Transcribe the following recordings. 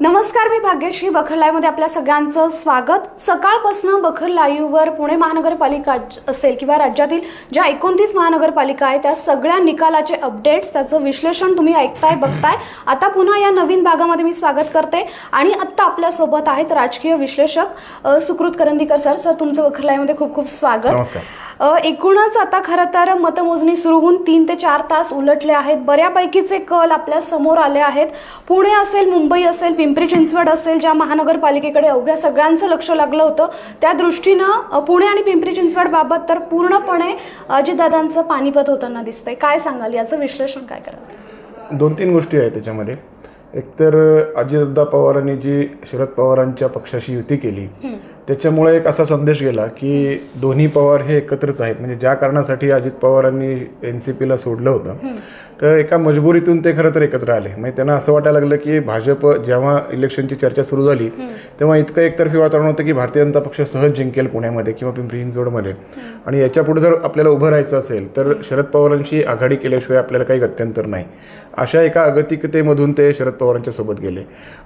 नमस्कार मी भाग्यश्री बखर लाईव्हमध्ये आपल्या सगळ्यांचं स्वागत. सकाळपासून बखर लाईव्हवर पुणे महानगरपालिका असेल किंवा राज्यातील ज्या एकोणतीस महानगरपालिका आहे त्या सगळ्या निकालाचे अपडेट्स त्याचं विश्लेषण तुम्ही ऐकताय बघताय. आता पुन्हा या नवीन भागामध्ये मी स्वागत करते. आणि आत्ता आपल्यासोबत आहेत राजकीय विश्लेषक सुकृत करंदीकर सर. सर तुमचं बखर लाईव्हमध्ये खूप खूप स्वागत. एकूणच आता खरं तर मतमोजणी सुरू होऊन तीन ते चार तास उलटले आहेत. बऱ्यापैकीचे कल आपल्यासमोर आले आहेत. पुणे असेल मुंबई असेल पिंपरी चिंचवड असेल ज्या महानगरपालिकेकडे अवघ्या सगळ्यांचं लक्ष लागलं होतं त्या दृष्टीनं पुणे आणि पिंपरी चिंचवड बाबत तर पूर्णपणे अजितदादांचं पानिपत होताना दिसतंय. काय सांगाल? याचं विश्लेषण काय कराल दोन तीन गोष्टी आहेत त्याच्यामध्ये. एकतर अजितदादा पवारांनी जी शरद पवारांच्या पक्षाशी युती केली त्याच्यामुळे एक असा संदेश गेला की दोन्ही पवार हे एकत्रच आहेत. म्हणजे ज्या कारणासाठी अजित पवारांनी एन सी पीला सोडलं होतं तर एका मजबुरीतून ते खरं तर एकत्र आले. म्हणजे त्यांना असं वाटायला लागलं की भाजप जेव्हा इलेक्शनची चर्चा सुरू झाली तेव्हा इतकं एकतर्फी वातावरण होतं की भारतीय जनता पक्ष सहज जिंकेल पुण्यामध्ये किंवा पिंपरी चिंचवडमध्ये. आणि याच्यापुढे जर आपल्याला उभं राहायचं असेल तर शरद पवारांशी आघाडी केल्याशिवाय आपल्याला काही गत्यंतर नाही. अशा एका अगतिकतेमधून ते शरद पवारांच्या सोबत गेले.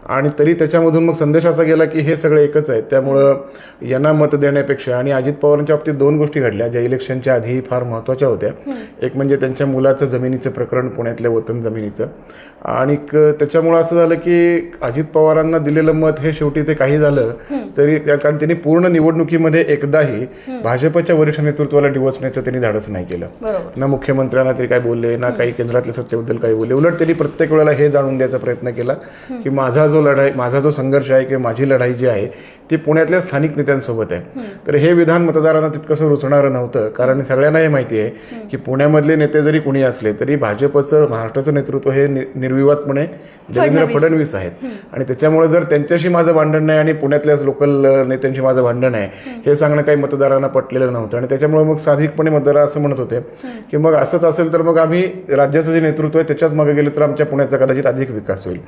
आणि तरी त्याच्यामधून मग संदेश असा गेला की हे सगळं एकच आहे. त्यामुळं यांना मत देण्यापेक्षा आणि अजित पवारांच्या बाबतीत दोन गोष्टी घडल्या ज्या इलेक्शनच्या आधी फार महत्त्वाच्या होत्या. एक म्हणजे त्यांच्या मुलाचं जमिनीचं प्रकरण पुण्यातल्या वतन जमिनीचं. आणि त्याच्यामुळं असं झालं की अजित पवारांना दिलेलं मत हे शेवटी ते काही झालं तरी कारण त्यांनी पूर्ण निवडणुकीमध्ये एकदाही भाजपच्या वरिष्ठ नेतृत्वाला डिवचण्याचं त्यांनी धाडस नाही केलं. ना मुख्यमंत्र्यांना तरी काय बोलले ना काही केंद्रातल्या सत्तेबद्दल काही बोलले. उलट त्यांनी प्रत्येक वेळेला हे जाणून द्यायचा प्रयत्न केला की माझा जो लढाई माझा जो संघर्ष आहे किंवा माझी लढाई जी आहे ती पुण्यातल्या स्थानिक नेत्यांसोबत आहे. तर हे विधान मतदारांना तितकंसं रुचणारं नव्हतं. कारण सगळ्यांना हे माहिती आहे की पुण्यामधले नेते जरी कुणी असले तरी भाजपचं महाराष्ट्राचं नेतृत्व हे निर्विवादपणे देवेंद्र फडणवीस. आहेत. आणि त्याच्यामुळे जर त्यांच्याशी माझं भांडण नाही आणि पुण्यातल्याच लोकल नेत्यांशी माझं भांडण आहे हे सांगणं काही मतदारांना पटलेलं नव्हतं. आणि त्याच्यामुळे मग साधिकपणे मतदार असं म्हणत होते की मग असंच असेल तर मग आम्ही राज्याचं जे नेतृत्व आहे त्याच्याच मागे गेलो तर आमच्या पुण्याचा कदाचित अधिक विकास होईल.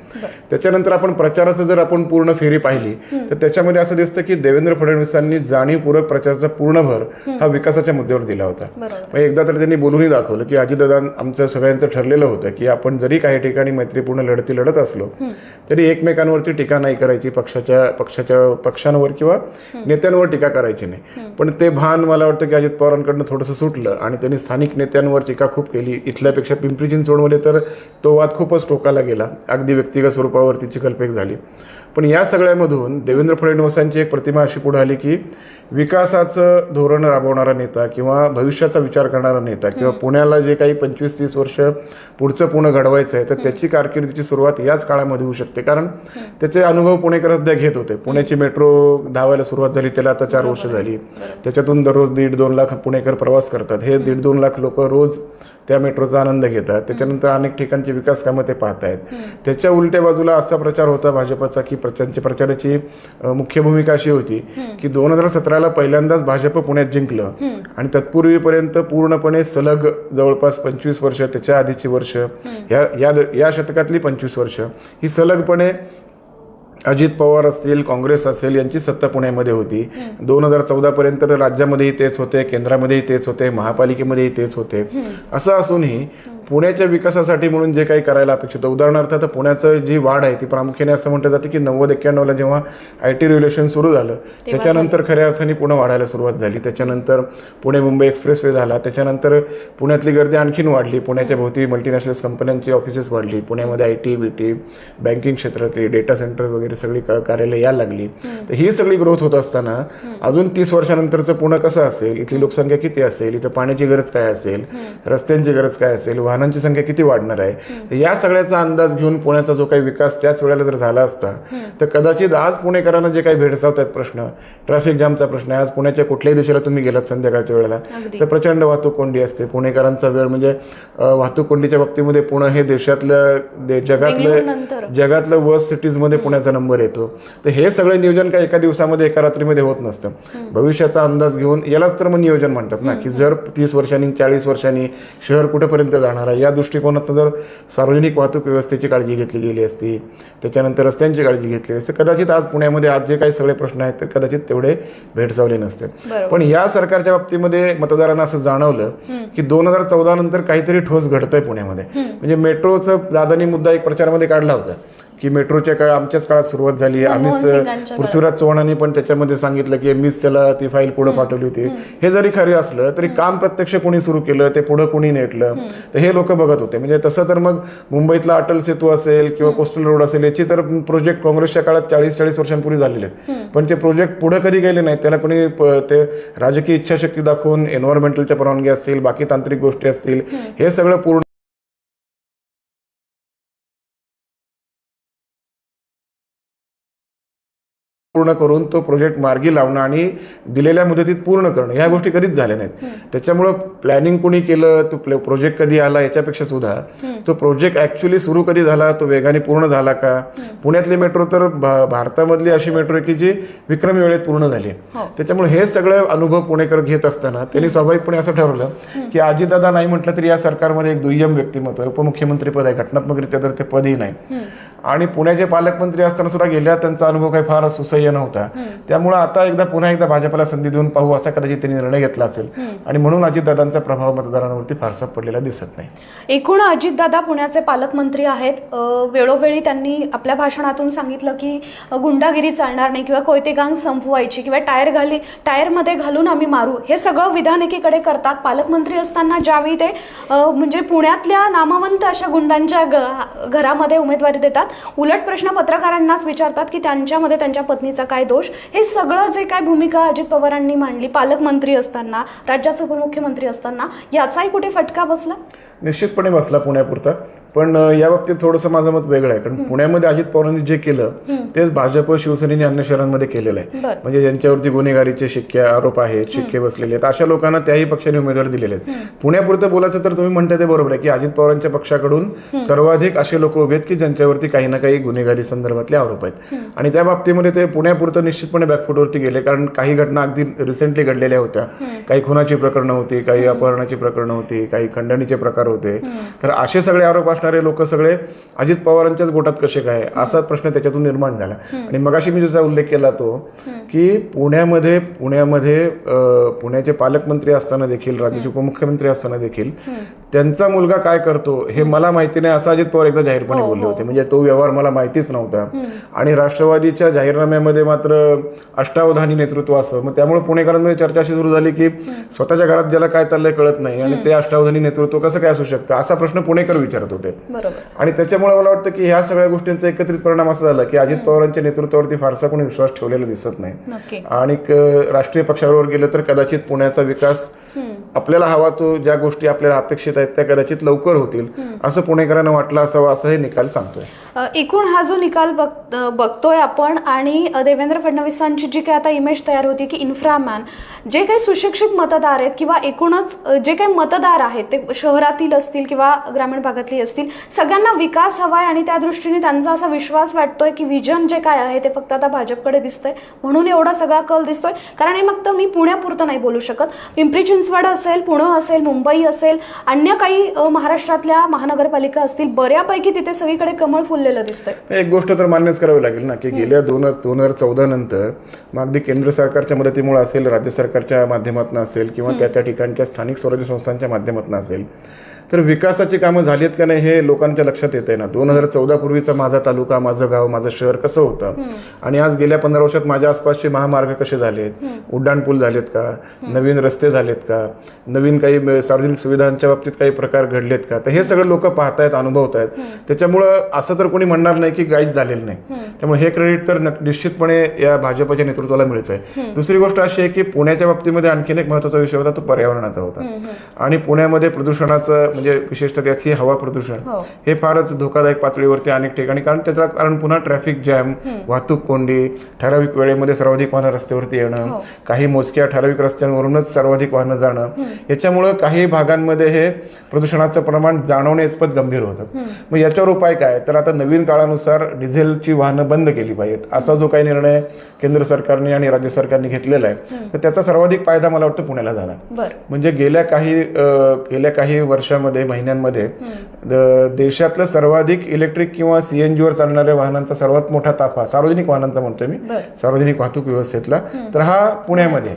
त्याच्यानंतर आपण प्रचाराचं जर आपण पूर्ण फेरी पाहिली तर त्याच्यामध्ये असं दिसतं की देवेंद्र फडणवीसांनी जाणीवपूर्वक प्रचाराचा पूर्ण भर हा विकासाच्या मुद्द्यावर दिला होता. मग एकदा तर त्यांनी बोलूनही दाखवलं की अजितदादा आमचं सगळ्यांचं ठरलेलं होतं की आपण जरी काही ठिकाणी मैत्रीपूर्ण लढती लढत असलो तरी एकमेकांवरती टीका नाही करायची पक्षाच्या पक्षाच्या पक्षांवर किंवा नेत्यांवर टीका करायची नाही. पण ते भान मला वाटतं की अजित पवारांकडनं थोडंसं सुटलं आणि त्यांनी स्थानिक नेत्यांवर टीका खूप केली. इथल्यापेक्षा पिंपरी चिंचवडमध्ये तर तो वाद खूपच टोकाला गेला. अगदी व्यक्तिगत स्वरूपावरती चिखलफेक झाली. पण या सगळ्यामधून देवेंद्र फडणवीसांची एक प्रतिमा अशी पुढे आली की विकासाचं धोरण राबवणारा नेता किंवा भविष्याचा विचार करणारा नेता किंवा पुण्याला जे काही पंचवीस तीस वर्ष पुढचं पुणे घडवायचं आहे तर त्याची कारकिर्दीची सुरुवात याच काळामध्ये होऊ शकते. कारण त्याचे अनुभव पुणेकर सध्या घेत होते. पुण्याची मेट्रो धावायला सुरुवात झाली त्याला आता चार वर्ष झाली. त्याच्यातून दररोज दीड दोन लाख पुणेकर प्रवास करतात. हे दीड दोन लाख लोक रोज त्या मेट्रोचा आनंद घेतात. त्याच्यानंतर अनेक ठिकाणची विकास कामं ते पाहत आहेत त्याच्या उलट्या बाजूला असा प्रचार होता भाजपचा की प्रचाराची प्रचाराची मुख्य भूमिका अशी होती की दोन हजार सतराला पहिल्यांदाच भाजप पुण्यात जिंकलं. आणि तत्पूर्वीपर्यंत पूर्णपणे सलग जवळपास पंचवीस वर्ष त्याच्या आधीची वर्ष या या या शतकातली पंचवीस वर्ष. ही सलगपणे अजित पवार असतील काँग्रेस असेल यांची सत्ता पुण्यामध्ये होती. दोन हजार चौदा पर्यंत तर राज्यामध्येही तेच होते केंद्रामध्येही तेच होते महापालिकेमध्येही तेच होते. असं असूनही पुण्याच्या विकासासाठी म्हणून जे काही करायला अपेक्षित होतं. उदाहरणार्थ आता पुण्याचं जी वाढ आहे ती प्रामुख्याने असं म्हटलं जातं की नव्वद एक्क्याण्णवला जेव्हा आय टी रेग्युलेशन सुरू झालं त्याच्यानंतर खऱ्या अर्थाने पुणे वाढायला सुरुवात झाली. त्याच्यानंतर पुणे मुंबई एक्सप्रेस वे झाला. त्याच्यानंतर पुण्यातली गर्दी आणखीन वाढली. पुण्याच्या भोवती मल्टीनॅशनल कंपन्यांची ऑफिसेस वाढली. पुण्यामध्ये I T B T banking क्षेत्रातली डेटा सेंटर वगैरे सगळी का- कार्यालय यायला लागली. तर ही सगळी ग्रोथ होत असताना अजून तीस वर्षानंतरचं पुणे कसं असेल? इथली लोकसंख्या किती असेल? इथं पाण्याची गरज काय असेल? रस्त्यांची गरज काय असेल? वाहनांची संख्या किती वाढणार आहे? या सगळ्याचा अंदाज घेऊन पुण्याचा जो काही विकास त्याच वेळेला जर झाला असता तर कदाचित आज पुणेकरांना जे काही भेडसावत आहेत प्रश्न ट्रॅफिक जामचा प्रश्न आहे. आज पुण्याच्या कुठल्याही दिशेला तुम्ही गेलात संध्याकाळच्या वेळेला. तर प्रचंड वाहतूक कोंडी असते. पुणेकरांचा वेळ म्हणजे वाहतूक कोंडीच्या बाबतीमध्ये पुणे हे देशातल्या जगातलं. जगातलं वर्स्ट सिटीजमध्ये पुण्याचा नंबर येतो. तर हे सगळं नियोजन काय एका दिवसामध्ये एका रात्रीमध्ये होत नसतं. भविष्याचा अंदाज घेऊन यालाच तर मग नियोजन म्हणतात ना की जर तीस वर्षांनी चाळीस वर्षांनी शहर कुठेपर्यंत जाणार आहे. या दृष्टिकोनातून जर सार्वजनिक वाहतूक व्यवस्थेची काळजी घेतली गेली असती त्याच्यानंतर रस्त्यांची काळजी घेतली असती कदाचित आज पुण्यामध्ये आज जे काही सगळे प्रश्न आहेत तर कदाचित तेवढे भेडसावले नसते. पण या सरकारच्या बाबतीमध्ये मतदारांना असं जाणवलं की दोन हजार चौदा नंतर काहीतरी ठोस घडतंय पुण्यामध्ये. म्हणजे मेट्रोचं दादानी मुद्दा एक प्रचारामध्ये काढला होता. की मेट्रोच्या काळ आमच्याच काळात सुरुवात झाली. आम्हीच सिंगांच्या पृथ्वीराज चव्हाणांनी पण त्याच्यामध्ये सांगितलं की मीच त्याला ती फाईल पुढे पाठवली होती. हे जरी खरे असलं तरी काम प्रत्यक्ष कोणी सुरू केलं ते पुढे कोणी नेटलं तर हे लोक बघत होते. म्हणजे तसं तर मग मुंबईतला अटल सेतू असेल किंवा कोस्टल रोड असेल याची तर प्रोजेक्ट काँग्रेसच्या काळात चाळीस चाळीस वर्षांपूर्वी झालेले आहेत. पण ते प्रोजेक्ट पुढे कधी गेले नाहीत त्याला कोणी ते राजकीय इच्छाशक्ती दाखवून एन्व्हायरमेंटलच्या परवानगी असतील बाकी तांत्रिक गोष्टी असतील हे सगळं पूर्ण पूर्ण करून तो प्रोजेक्ट मार्गी लावणं आणि दिलेल्या मुदतीत पूर्ण करणं ह्या गोष्टी कधीच झाल्या नाहीत. त्याच्यामुळं प्लॅनिंग कोणी केलं तो प्रोजेक्ट कधी आला याच्यापेक्षा सुद्धा तो प्रोजेक्ट ऍक्च्युली सुरू कधी झाला तो वेगाने पूर्ण झाला का? पुण्यातली मेट्रो तर भारतामधली अशी मेट्रो आहे की जी विक्रमी वेळेत पूर्ण झाली हो. त्याच्यामुळे हे सगळं अनुभव पुणेकर घेत असताना त्यांनी स्वाभाविकपणे असं ठरवलं की अजितदादा नाही म्हटलं तरी या सरकारमध्ये एक दुय्यम व्यक्तिमत्व आहे. उपमुख्यमंत्री पद आहे. घटनात्मकरित्या तर ते पदही नाही. आणि पुण्याचे पालकमंत्री असताना सुद्धा गेल्या त्यांचा अनुभव काही फार सुसह्य नव्हता. त्यामुळे आता एकदा पुन्हा एकदा भाजपला संधी देऊन पाहू असा कदाचित त्यांनी निर्णय घेतला असेल. आणि म्हणून अजितदादांचा प्रभाव मतदारांवरती फारसा पडलेला दिसत नाही. एकूण अजितदादा पुण्याचे पालकमंत्री आहेत. वेळोवेळी त्यांनी आपल्या भाषणातून सांगितलं की गुंडागिरी चालणार नाही किंवा कोयते गांग संपवायची किंवा टायर घाली टायरमध्ये घालून आम्ही मारू. हे सगळं विधान एकीकडे करतात. पालकमंत्री असताना ज्यावेळी ते म्हणजे पुण्यातल्या नामवंत अशा गुंडांच्या घरामध्ये उमेदवारी देतात उलट प्रश्न पत्रकारांनाच विचारतात की त्यांच्यामध्ये त्यांच्या पत्नीचा काय दोष? हे सगळं जे काय भूमिका अजित पवारांनी मांडली पालकमंत्री असताना राज्याचे उपमुख्यमंत्री असताना याचाही कुठे फटका बसला? निश्चितपणे बसला पुण्यापुरता. पण या बाबतीत थोडंसं माझं मत वेगळं आहे. कारण पुण्यामध्ये अजित पवारांनी जे केलं तेच भाजप शिवसेनेने अन्य शहरांमध्ये केलेलं आहे. म्हणजे ज्यांच्यावरती गुन्हेगारीचे शिक्के आरोप आहेत शिक्के बसलेले आहेत अशा लोकांना त्याही पक्षाने उमेदवार दिलेले आहेत. पुण्यापुरतं बोलायचं तर तुम्ही म्हणता ते बरोबर आहे की अजित पवारांच्या पक्षाकडून सर्वाधिक असे लोक उभे आहेत की ज्यांच्यावरती काही ना काही गुन्हेगारी संदर्भातले आरोप आहेत. आणि त्या बाबतीमध्ये ते पुण्यापुरतं निश्चितपणे बॅकफुटवरती गेले कारण काही घटना अगदी रिसेंटली घडलेल्या होत्या. काही खुनाची प्रकरणं होती काही अपहरणाची प्रकरणं होती काही खंडणीचे प्रकार होते. तर असे सगळे आरोप असणारे लोक सगळे अजित पवारांच्याच गोटात कसे काय असा प्रश्न त्याच्यातून निर्माण झाला. आणि मगाशी मी जसा उल्लेख केला तो की पुण्यामध्ये पुण्यामध्ये पुण्याचे पालकमंत्री असताना देखील राज्याचे उपमुख्यमंत्री असताना देखील त्यांचा मुलगा काय करतो हे मला माहिती नाही असं अजित पवार एकदा जाहीरपणे बोलले होते. म्हणजे तो व्यवहार मला माहितीच नव्हता. आणि राष्ट्रवादीच्या जाहीरनाम्यामध्ये मात्र अष्टावधानी नेतृत्व असं. मग त्यामुळे पुणेकरांमध्ये चर्चा अशी सुरू झाली की स्वतःच्या घरात ज्याला काय चाललंय कळत नाही. आणि ते अष्टावधानी नेतृत्व कसं काय असू शकतं? असा प्रश्न पुणेकर विचारत होते. आणि त्याच्यामुळे मला वाटतं की ह्या सगळ्या गोष्टींचा एकत्रित परिणाम असा झाला की अजित पवारांच्या नेतृत्वावरती फारसा कोणी विश्वास ठेवलेला दिसत नाही. आणि राष्ट्रीय पक्षाबरोबर गेलं तर कदाचित पुण्याचा विकास आपल्याला हवा तो ज्या गोष्टी आपल्याला अपेक्षित आहेत त्या कदाचित लवकर होतील. असं पुणेकरांना वाटलं असावं असं हे निकाल सांगतोय. एकूण हा जो निकाल बघ बघतोय आपण आणि देवेंद्र फडणवीसांची जी काही आता इमेज तयार होती की इन्फ्रामॅन जे काही सुशिक्षित मतदार आहेत किंवा एकूणच जे काही मतदार आहेत ते शहरातील असतील किंवा ग्रामीण भागातली असतील सगळ्यांना विकास हवाय आणि त्या दृष्टीने त्यांचा असा विश्वास वाटतोय की विजन जे काय आहे ते फक्त आता भाजपकडे दिसतंय. म्हणून एवढा सगळा कल दिसतोय. कारण हे फक्त मी पुण्यापुरतं नाही बोलू शकत. पिंपरी चिंचवड असेल पुणे असेल मुंबई असेल अन्य काही महाराष्ट्रातल्या महानगरपालिका असतील बऱ्यापैकी तिथे सगळीकडे कमळ फुललेलं दिसतंय. एक गोष्ट तर मान्यच करावी लागेल ना की गेल्या दोन दोन हजार चौदा नंतर मग अगदी केंद्र सरकारच्या मदतीमुळे असेल राज्य सरकारच्या माध्यमातून असेल किंवा त्या त्या ठिकाणच्या स्थानिक स्वराज्य संस्थांच्या माध्यमातून असेल तर विकासाची कामं झाली आहेत का नाही हे लोकांच्या लक्षात येत आहे ना. दोन हजार चौदा पूर्वीचा माझा तालुका माझं गाव माझं शहर कसं होतं? आणि आज गेल्या पंधरा वर्षात माझ्या आसपासचे महामार्ग कसे झालेत? उड्डाणपूल झालेत का? नवीन रस्ते झालेत का? नवीन काही सार्वजनिक सुविधांच्या बाबतीत काही प्रकार घडलेत का? तर हे सगळं लोक पाहतायत अनुभवत आहेत त्याच्यामुळं असं तर कोणी म्हणणार नाही की काहीच झालेलं नाही. त्यामुळे हे क्रेडिट तर निश्चितपणे या भाजपच्या नेतृत्वाला मिळतंय. दुसरी गोष्ट अशी आहे की पुण्याच्या बाबतीमध्ये आणखीन एक महत्त्वाचा विषय होता तो पर्यावरणाचा होता. आणि पुण्यामध्ये प्रदूषणाचं म्हणजे विशेषतः त्यात ही हवा प्रदूषण. हो. हे फारच धोकादायक पातळीवरती अनेक ठिकाणी कारण त्याचं कारण पुन्हा ट्रॅफिक जॅम वाहतूक कोंडी ठराविक वेळेमध्ये सर्वाधिक वाहनं रस्त्यावरती येणं काही मोजक्या ठराविक रस्त्यांवरूनच सर्वाधिक वाहनं जाणं. याच्यामुळं काही भागांमध्ये हे प्रदूषणाचं प्रमाण जाणवणे इतपत गंभीर होतं. मग याच्यावर उपाय काय? तर आता नवीन काळानुसार डिझेलची वाहनं बंद केली पाहिजेत. असा जो काही निर्णय केंद्र सरकारने आणि राज्य सरकारने घेतलेला आहे तर त्याचा सर्वाधिक फायदा मला वाटतं पुण्याला झाला. म्हणजे गेल्या काही गेल्या काही वर्षामध्ये महिन्यांमध्ये देशातलं सर्वाधिक इलेक्ट्रिक किंवा सीएनजी वर चालणाऱ्या वाहनांचा सर्वात मोठा ताफा सार्वजनिक वाहनांचा म्हणतोय मी सार्वजनिक वाहतूक व्यवस्थेतला तर हा पुण्यामध्ये.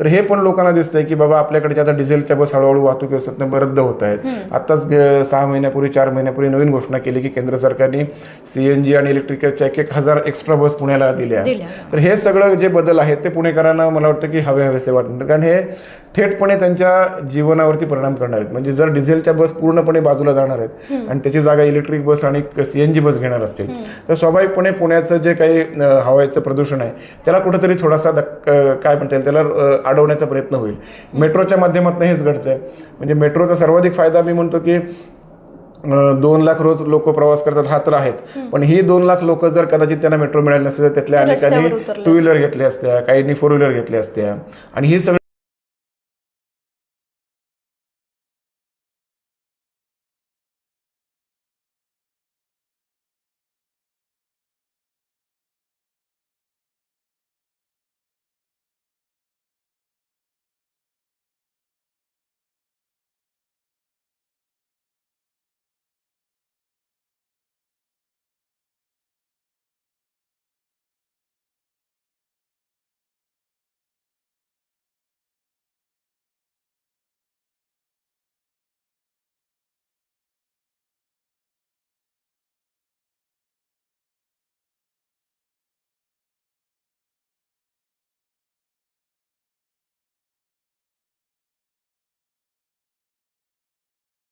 तर हे पण लोकांना दिसतंय की बाबा आपल्याकडे आता डिझेलच्या बस हळूहळू वाहतूक व्यवस्थेतनं रद्द होत आहेत. आताच सहा महिन्यापूर्वी चार महिन्यापूर्वी नवीन घोषणा केली की केंद्र सरकारने सीएनजी आणि इलेक्ट्रिकलच्या एक एक हजार एक्स्ट्रा बस पुण्याला दिल्या. तर हे सगळं जे बदल आहेत ते पुणेकरांना मला वाटतं की हवे हवेसे वाटतात कारण हे थेटपणे त्यांच्या जीवनावरती परिणाम करणार आहेत. म्हणजे जर डिझेलच्या बस पूर्णपणे बाजूला जाणार आहेत आणि त्याची जागा इलेक्ट्रिक बस आणि सीएनजी बस घेणार असतील तर स्वाभाविकपणे पुण्याचं जे काही अं, हवेचं प्रदूषण आहे त्याला कुठेतरी थोडासा काय म्हणता येईल त्याला अडवण्याचा प्रयत्न होईल. मेट्रोच्या माध्यमातून हेच घडतंय. म्हणजे मेट्रोचा सर्वाधिक फायदा मी म्हणतो की दोन लाख रोज लोक प्रवास करतात हा तर आहेच. पण ही दोन लाख लोक जर कदाचित त्यांना मेट्रो मिळाली नसेल तर त्यातल्या अनेकांनी टू व्हीलर घेतल्या असत्या काहींनी फोर व्हीलर घेतल्या असत्या. आणि ही सगळी